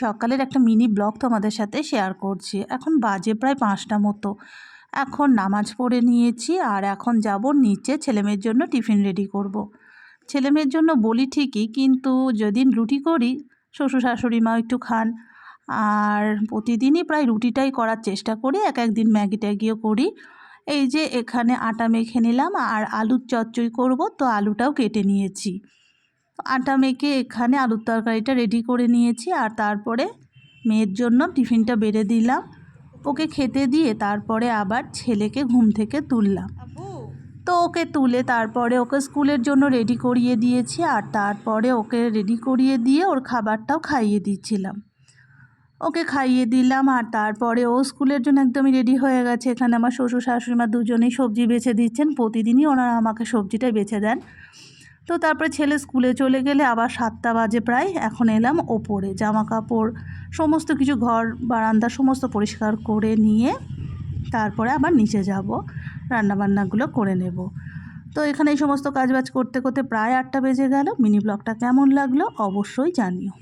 সকালের একটা mini blog তোমাদের সাথে শেয়ার করছি। এখন বাজে প্রায় পাঁচটা মতো। এখন নামাজ পড়ে নিয়েছি আর এখন যাব নিচে ছেলেমেয়ের জন্য টিফিন রেডি করব। ছেলেমেয়ের জন্য বলি ঠিকই, কিন্তু যেদিন রুটি করি, শ্বশুর শাশুড়ি মা একটু খান। আর প্রতিদিনই প্রায় রুটিটাই করার চেষ্টা করি, এক একদিন ম্যাগি ট্যাগিও করি। এই যে এখানে আটা মেখে নিলাম আর আলুর চচ্চড়ি করব, তো আলুটাও কেটে নিয়েছি। আটা মেখে এখানে আলুর তরকারিটা রেডি করে নিয়েছি আর তারপরে মেয়ের জন্য টিফিনটা বেড়ে দিলাম। ওকে খেতে দিয়ে তারপরে আবার ছেলেকে ঘুম থেকে তুললাম। তো ওকে তুলে তারপরে ওকে স্কুলের জন্য রেডি করিয়ে দিয়েছি আর তারপরে ওকে রেডি করিয়ে দিয়ে ওর খাবারটাও খাইয়ে দিচ্ছিলাম। ওকে খাইয়ে দিলাম আর তারপরে ও স্কুলের জন্য একদমই রেডি হয়ে গেছে। এখানে আমার শ্বশুর শাশুড়ি মা দুজনেই সবজি বেছে দিচ্ছেন। প্রতিদিনই ওনারা আমাকে সবজিটাই বেছে দেন। তো তারপরে ছেলে স্কুলে চলে গেলে আবার সাতটা বাজে প্রায়, এখন এলাম ওপরে। জামা কাপড় সমস্ত কিছু ঘর, বারান্দা সমস্ত পরিষ্কার করে নিয়ে তারপরে আবার নিচে যাব, রান্নাবান্নাগুলো করে নেব। তো এখানে এই সমস্ত কাজবাজ করতে করতে প্রায় আটটা বেজে গেল। মিনি ব্লগটা কেমন লাগল অবশ্যই জানিও।